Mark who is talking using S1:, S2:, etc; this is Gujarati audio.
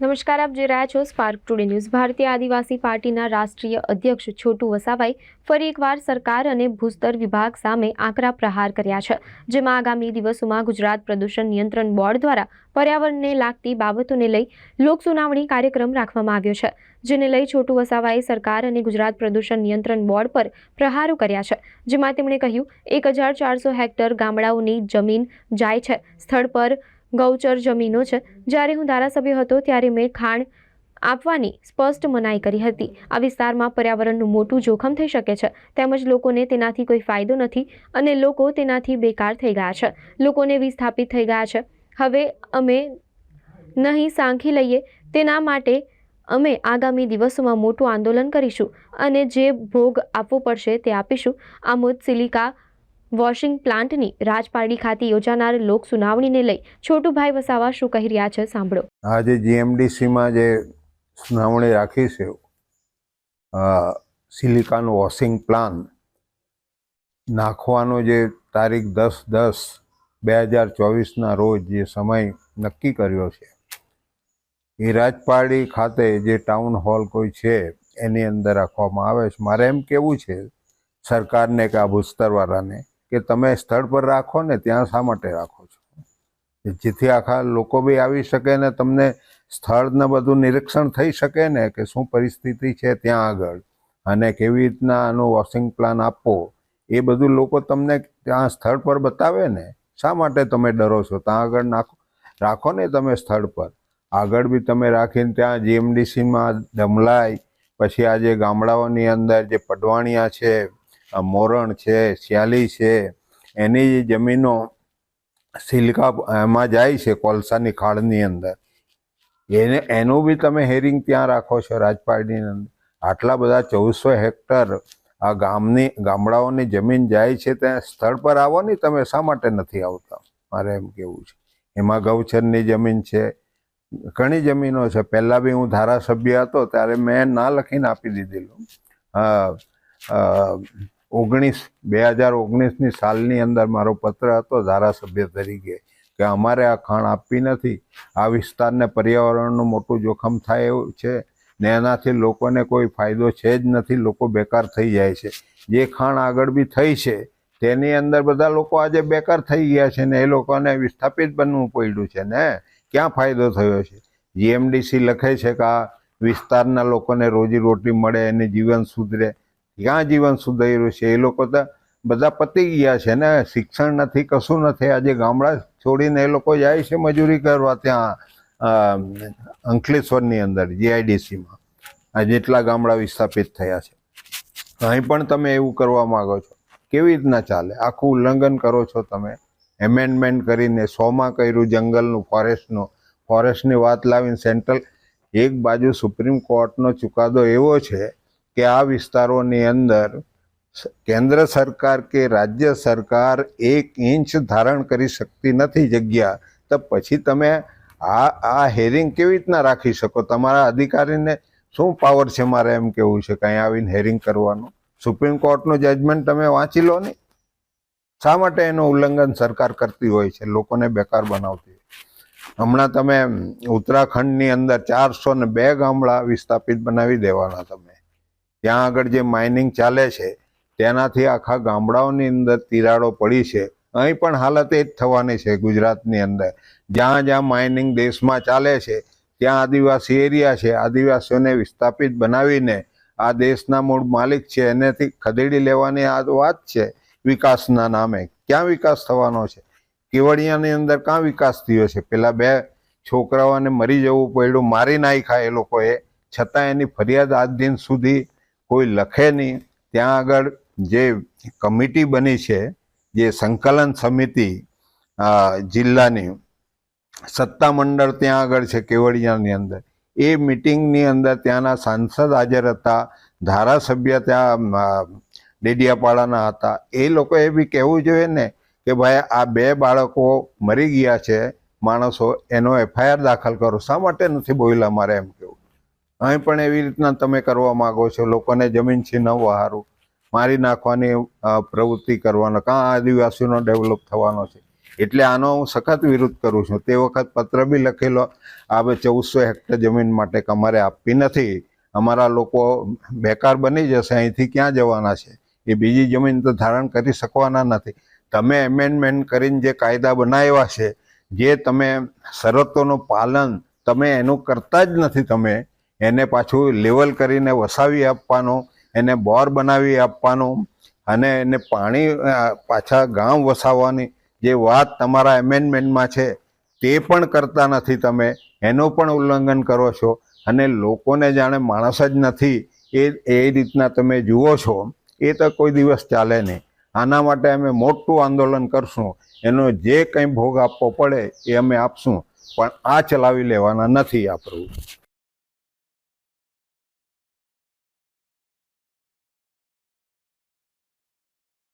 S1: નમસ્કાર, આપ જોઈ રહ્યા છો સ્પાર્ક ટુડે ન્યૂઝ ભારતીય આદિવાસી પાર્ટીના રાષ્ટ્રીય અધ્યક્ષ છોટુ વસાવાએ ફરી એકવાર સરકાર અને ભૂસ્તર વિભાગ સામે આકરા પ્રહાર કર્યા છે, જેમાં આગામી દિવસોમાં ગુજરાત પ્રદૂષણ નિયંત્રણ બોર્ડ દ્વારા પર્યાવરણને લાગતી બાબતોને લઈ લોકસુનાવણી કાર્યક્રમ રાખવામાં આવ્યો છે, જેને લઈ છોટુ વસાવાએ સરકાર અને ગુજરાત પ્રદૂષણ નિયંત્રણ બોર્ડ પર પ્રહારો કર્યા છે, જેમાં તેમણે કહ્યું, એક હજાર ચારસો હેક્ટર ગામડાઓની જમીન જાય છે, સ્થળ પર ગૌચર જમીનો છે. જ્યારે હું ધારાસભ્ય હતો ત્યારે મેં ખાણ આપવાની સ્પષ્ટ મનાઈ કરી હતી. આ વિસ્તારમાં પર્યાવરણનું મોટું જોખમ થઈ શકે છે. તેમજ લોકોને તેનાથી કોઈ ફાયદો નથી અને લોકો તેનાથી બેકાર થઈ ગયા છે. લોકોને વિસ્થાપિત થઈ ગયા છે. હવે અમે નહીં સાંખી લઈએ તેના માટે અમે આગામી દિવસોમાં મોટું આંદોલન કરીશું અને જે ભોગ આપવો પડશે તે આપીશું. આમોદ સિલિકા વોશિંગ પ્લાન્ટની રાજપારડી ખાતે યોજાનાર લોક સુનાવણીને લઈ છોટુભાઈ વસાવા શું કહી રહ્યા છે સાંભળો.
S2: આજે જીએમડીસીમાં જે સુનાવણી રાખી છે સિલિકાન વોશિંગ પ્લાન નાખવાનો જે તારીખ દસ દસ બે હજાર ચોવીસના રોજ જે સમય નક્કી કર્યો છે, એ રાજપારડી ખાતે જે ટાઉન હોલ કોઈ છે, એની અંદર રાખવામાં આવે છે. મારે એમ કેવું છે, સરકારને કે આ ભૂસ્તરવાળાને કે તમે સ્થળ પર રાખો ને ત્યાં શા માટે રાખો છો? જેથી આખા લોકો બી આવી શકે ને તમને સ્થળને બધું નિરીક્ષણ થઈ શકે ને કે શું પરિસ્થિતિ છે ત્યાં આગળ અને કેવી રીતના આનો વોશિંગ પ્લાન આપવો, એ બધું લોકો તમને ત્યાં સ્થળ પર બતાવે ને, શા માટે તમે ડરો છો? ત્યાં આગળ નાખો, રાખો ને તમે સ્થળ પર. આગળ બી તમે રાખીને ત્યાં જીએમડીસીમાં ડમલાઈ પછી આ જે ગામડાઓની અંદર જે પડવાણિયા છે મોરણ છે શ્યાલી છે, એની જમીનો સિલકા એમાં જાય છે કોલસાની ખાડની અંદર. એને, એનું બી તમે હેરિંગ ત્યાં રાખો છો રાજપાડીની અંદર. આટલા બધા ચૌદસો હેક્ટર આ ગામની, ગામડાઓની જમીન જાય છે ત્યાં સ્થળ પર આવો ને તમે શા માટે નથી આવતા? મારે એમ કેવું છે. એમાં ગૌચરની જમીન છે, ઘણી જમીનો છે. પહેલાં બી હું ધારાસભ્ય હતો ત્યારે મેં ના લખીને આપી દીધેલું. ઓગણીસ, બે હજાર ઓગણીસની સાલની અંદર મારો પત્ર હતો ધારાસભ્ય તરીકે કે અમારે આ ખાણ આપવી નથી. આ વિસ્તારને પર્યાવરણનું મોટું જોખમ થાય એવું છે ને એનાથી લોકોને કોઈ ફાયદો છે જ નથી, લોકો બેકાર થઈ જાય છે. જે ખાણ આગળ બી થઈ છે, તેની અંદર બધા લોકો આજે બેકાર થઈ ગયા છે ને એ લોકોને વિસ્થાપિત બનવું પડ્યું છે ને? ક્યાં ફાયદો થયો છે? જીએમડીસી લખે છે કે આ વિસ્તારના લોકોને રોજી રોટી મળે, એને જીવન સુધરે. ક્યાં જીવન સુધર્યું છે, એ લોકો તો બધા પતી ગયા છે ને, શિક્ષણ નથી, કશું નથી. આજે ગામડા છોડીને એ લોકો જાય છે મજૂરી કરવા ત્યાં અંકલેશ્વરની અંદર, જીઆઈડીસીમાં. આ જેટલા ગામડા વિસ્થાપિત થયા છે. અહીં પણ તમે એવું કરવા માગો છો. કેવી રીતના ચાલે? આખું ઉલ્લંઘન કરો છો તમે? એમેન્ડમેન્ટ કરીને સોમાં કર્યું જંગલનું, ફોરેસ્ટનું, ફોરેસ્ટની વાત લાવીને સેન્ટ્રલ, એક બાજુ સુપ્રીમ કોર્ટનો ચુકાદો એવો છે કે આ વિસ્તારોની અંદર કેન્દ્ર સરકાર કે રાજ્ય સરકાર એક ઇંચ ધારણ કરી શકતી નથી જગ્યા. તો પછી તમે આ આ હેરિંગ કેવી રીતના રાખી શકો? તમારા અધિકારીને શું પાવર છે મારે એમ કેવું છે કંઈ આવીને હેરિંગ કરવાનું? સુપ્રીમ કોર્ટનું જજમેન્ટ તમે વાંચી લો ને. શા માટે એનું ઉલ્લંઘન સરકાર કરતી હોય છે? લોકોને બેકાર બનાવતી હોય હમણાં તમે ઉત્તરાખંડની અંદર ચારસો ને બે ગામડા વિસ્થાપિત બનાવી દેવાના તમે. ત્યાં આગળ જે માઇનિંગ ચાલે છે, તેનાથી આખા ગામડાઓની અંદર તિરાડો પડી છે. અહીં પણ હાલત એ જ થવાની છે ગુજરાતની અંદર. જ્યાં જ્યાં માઇનિંગ દેશમાં ચાલે છે, ત્યાં આદિવાસી એરિયા છે, આદિવાસીઓને વિસ્થાપિત બનાવીને આ દેશના મૂળ માલિક છે, એનેથી ખદેડી લેવાની આ વાત છે વિકાસના નામે. ક્યાં વિકાસ થવાનો છે? કેવડિયાની અંદર ક્યાં વિકાસ થયો છે? પેલા બે છોકરાઓને મરી જવું પડ્યું, મારી નાખ્યા એ લોકોએ. છતાં એની ફરિયાદ આજ દિન સુધી કોઈ લખે નહીં. ત્યાં આગળ જે કમિટી બની છે, જે સંકલન સમિતિ જિલ્લાની સત્તામંડળ ત્યાં આગળ છે, કેવડિયાની અંદર. એ મિટિંગની અંદર ત્યાંના સાંસદ હાજર હતા, ધારાસભ્ય ત્યાં ડેડિયાપાડાના હતા. એ લોકોએ બી કહેવું જોઈએ ને કે ભાઈ, આ બે બાળકો મરી ગયા છે, માણસો, એનો એફઆઈઆર દાખલ કરો. શા માટે નથી બોલ્યા મારે એમ કેવું અહીં પણ એવી રીતના તમે કરવા માગો છો, લોકોને જમીન છીનવવા સારું મારી નાખવાની પ્રવૃત્તિ કરવાનો, કાં આદિવાસીનો ડેવલપ થવાનો છે. એટલે આનો હું સખત વિરોધ કરું છું. તે વખત પત્ર બી લખેલો, આ ચૌદસો હેક્ટર જમીન માટે અમારે આપવી નથી, અમારા લોકો બેકાર બની જશે, અહીંથી ક્યાં જવાના છે? એ બીજી જમીન તો ધારણ કરી શકવાના નથી. તમે એમેન્ડમેન્ટ કરીને જે કાયદા બનાવ્યા છે, જે તમે શરતોનું પાલન, તમે એનું કરતા જ નથી તમે એને પાછું લેવલ કરીને વસાવી આપવાનો, એને બોર બનાવી આપવાનો અને એને પાણી પાછા ગામ વસાવવાની જે વાત તમારા એમેન્ડમેન્ટમાં છે, તે પણ કરતા નથી તમે. એનું પણ ઉલ્લંઘન કરો છો અને લોકોને જાણે માણસ જ નથી એ એ રીતના તમે જુઓ છો. એ તો કોઈ દિવસ ચાલે નહીં. આના માટે અમે મોટું આંદોલન કરશું. એનો જે કંઈ ભોગ આપવો પડે એ અમે આપશું. પણ આ ચલાવી લેવાના નથી આપણું.